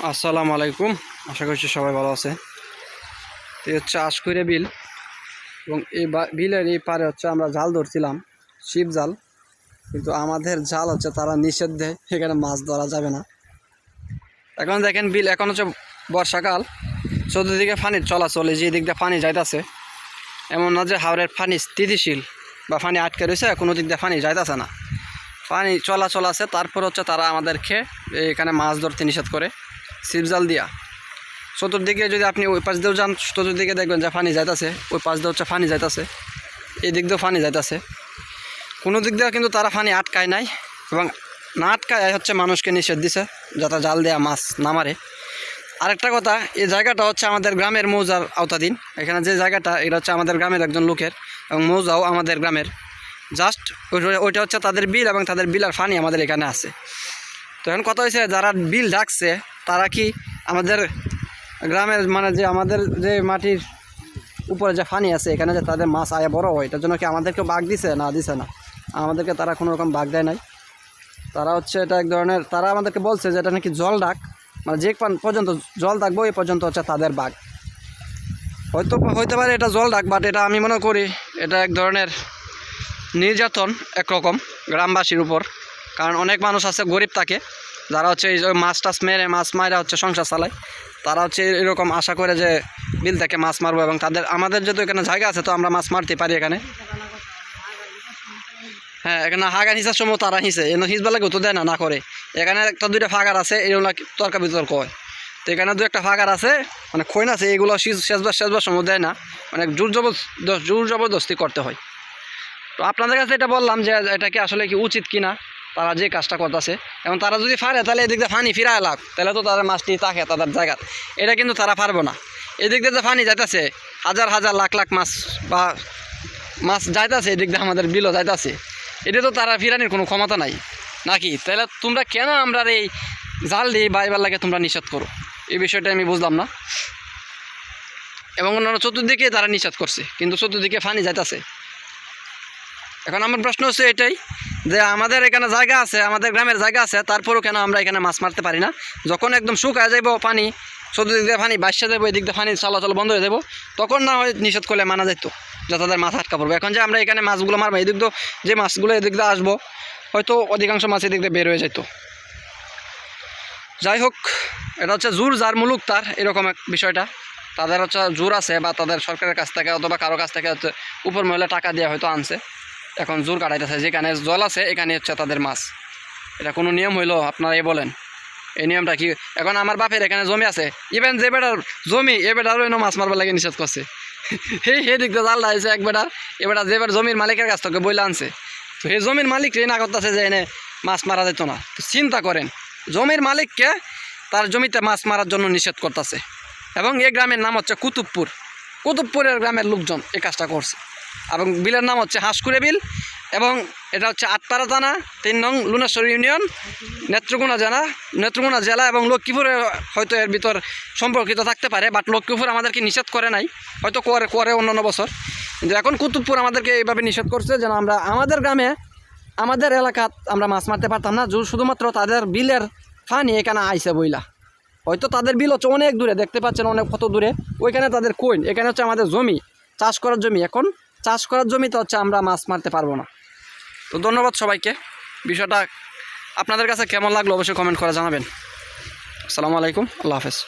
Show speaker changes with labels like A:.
A: আসসালামু আলাইকুম। আশা করছি সবাই ভালো আছে। তো হচ্ছে আশকুরে বিল। এবং এই বিলের এই পারে হচ্ছে আমরা জাল ধরছিলাম, শিব জাল। কিন্তু আমাদের জাল হচ্ছে তারা নিষেধ দেয় এখানে মাছ ধরা যাবে না। এখন দেখেন বিল, এখন হচ্ছে বর্ষাকাল। চতুর্দিকে পানির চলাচল, যে দিক দিয়ে পানি যাইতেছে, এমন না যে হাওড়ের পানি স্থিতিশীল বা পানি আটকে রয়েছে, কোনো দিক দিয়ে পানি যাইতেছে না। পানি চলাচল আছে, তারপর হচ্ছে তারা আমাদেরকে এখানে মাছ ধরতে নিষেধ করে। সিপজাল দিয়া। চতুর্দিকে যদি আপনি ওই পাশ দিয়েও যান, চতুর্দিকে দেখবেন যে পানি যাইতেছে, ওই পাশ দিয়ে হচ্ছে পানি যাইতেছে এই দিক দিয়েও পানি যাইতেছে। কোনো দিক দিয়ে কিন্তু তারা ফানি আটকায় নাই এবং না আটকায় হচ্ছে মানুষকে নিষেধ দিছে, যাতে জাল দেয়া মাছ না মারে। আরেকটা কথা, এই জায়গাটা হচ্ছে আমাদের গ্রামের মৌজার আওতাধীন। এখানে যে জায়গাটা, এটা হচ্ছে আমাদের গ্রামের একজন লোকের এবং মৌজাও আমাদের গ্রামের। জাস্ট ওইটা হচ্ছে তাদের বিল এবং তাদের বিল আর পানি আমাদের এখানে আছে। তো এখন কথা হয়েছে যারা বিল ডাকছে তারা কি আমাদের গ্রামের মানে যে আমাদের যে মাটির উপরে যে পানি আছে, এখানে যে তাদের মাছ আয়া বড় হয়, এটার জন্য কি আমাদেরকে বাঘ দিছে? না দিছে না। আমাদেরকে তারা কোনো রকম বাঘ দেয় নাই। তারা হচ্ছে এটা এক ধরনের, তারা আমাদেরকে বলছে যে এটা নাকি জল ডাক। মানে যে পর্যন্ত জল ডাকবো এই পর্যন্ত হচ্ছে তাদের বাঘ। হয়তো হইতে পারে এটা জল ডাক বাট এটা আমি মনে করি এটা এক ধরনের নির্যাতন একরকম গ্রামবাসীর উপর। কারণ অনেক মানুষ আছে, গরিব থাকে। যারা হচ্ছে এই মাছ টাছ মেরে, মাছ মারা হচ্ছে সংসার চালায়, তারা হচ্ছে এরকম আশা করে যে বিল থেকে মাছ মারবো এবং তাদের, আমাদের যেহেতু এখানে জায়গা আছে, তো আমরা মাছ মারতে পারি এখানে। হ্যাঁ এখানে হাগান হিসার সময় তারা হিসে, এনে হিসবা লাগে তো দেয় না না করে। এখানে একটা দুইটা ফাগার আছে, এগুলো তর্কা বিতর্ক হয়। তো এখানে দু একটা ফাগার আছে মানে খৈন আছে, এগুলো শেষবার শেষবার সময় দেয় না মানে জোর জবর জোর জবরদস্তি করতে হয়। তো আপনাদের কাছে এটা বললাম যে এটা কি আসলে কি উচিত কিনা? তারা যে কাজটা করতেছে, এবং তারা যদি পারে, তাহলে এদিক দিয়ে ফানি ফিরা লাগ তাহলে তো তাদের মাছটি থাকে তাদের জায়গা এটা কিন্তু তারা পারব না। এদিক দিয়ে যে ফানি যাইতেছে, হাজার হাজার লাখ লাখ মাছ বা মাছ যাইতেছে, এদিক দিয়ে আমাদের বিলও যাইতেছে। এটা তো তারা ফিরানির কোনো ক্ষমতা নাই। নাকি? তাহলে তোমরা কেন আমরা এই জাল দিয়ে বা এবার লাগে তোমরা নিষেধ করো? এই বিষয়টা আমি বুঝলাম না। এবং অন্যান্য চতুর্দিকে তারা নিষেধ করছে, কিন্তু চতুর্দিকে ফানি যাইতেছে। এখন আমার প্রশ্ন হচ্ছে এটাই যে আমাদের এখানে জায়গা আছে, আমাদের গ্রামের জায়গা আছে, তারপরেও কেন আমরা এখানে মাছ মারতে পারি না? যখন একদম শুকায় যাইব পানি, চতুর্দিক দিয়ে পানি বাসা যাব এদিক দিয়ে পানি, চলাচল বন্ধ হয়ে যাব তখন না হয় নিষেধ করলে মানা যেত যা তাদের মাথা আটকা পড়বে। এখন যে আমরা এখানে মাছগুলো মারবো, এদিক দিয়ে যে মাছগুলো এদিক দিয়ে আসব, হয়তো অধিকাংশ মাছ এদিক দিয়ে বের হয়ে যেত যাই হোক, এটা হচ্ছে জোর, যার মুলুক তার, এরকম এক বিষয়টা। তাদের হচ্ছে জোর আছে, বা তাদের সরকারের কাছ থেকে অথবা কারও কাছ থেকে হচ্ছে উপর মহলে টাকা দিয়ে হয়তো আনছে। এখন জোর কাটাইতেছে। যেখানে জল আছে, এখানে হচ্ছে তাদের মাছ। এটা কোনো নিয়ম হইল, আপনারা এ বলেন। এই নিয়মটা কি? এখন আমার বাপের এখানে জমি আছে। ইভেন যে বেটার জমি, এ বেটারও এনে মাছ মারবার লাগে নিষেধ করছে। সেই সেই দিক দিয়ে জাল আছে এক বেটার। এ বেটার যে বেটার জমির মালিকের কাছ থেকে বইলে আনছে। তো সেই জমির মালিক রে না করতেছে যে এনে মাছ মারা যেত না। তো চিন্তা করেন, জমির মালিককে তার জমিতে মাছ মারার জন্য নিষেধ করতেছে। এবং এই গ্রামের নাম হচ্ছে কুতুবপুর। কুতুবপুরের গ্রামের লোকজন এই কাজটা করছে। এবং বিলের নাম হচ্ছে হাঁসকুড়ে বিল এবং এটা হচ্ছে আটপাড়া থানা, তিন নং লুনেশ্বর ইউনিয়ন, নেত্রকোনা জেলা নেত্রকোনা জেলা এবং লক্ষ্মীপুরে হয়তো এর ভিতর সম্পর্কিত থাকতে পারে বাট লক্ষ্মীপুর আমাদেরকে নিষেধ করে নাই, হয়তো করে করে অন্যান্য বছর। কিন্তু এখন কুতুবপুর আমাদেরকে এইভাবে নিষেধ করছে যেন আমরা আমাদের গ্রামে, আমাদের এলাকাত আমরা মাছ মারতে পারতাম না শুধুমাত্র তাদের বিলের ফানি এখানে আইসে বইলা। হয়তো তাদের বিল হচ্ছে অনেক দূরে, দেখতে পাচ্ছেন অনেক কত দূরে, ওইখানে তাদের কোইন এখানে হচ্ছে আমাদের জমি, চাষ করার জমি। এখন চাষ করার জমিতে হচ্ছে আমরা মাছ মারতে পারব না। তো ধন্যবাদ সবাইকে। বিষয়টা আপনাদের কাছে কেমন লাগল অবশ্যই কমেন্ট করে জানাবেন। আসসালামু আলাইকুম, আল্লাহ হাফেজ।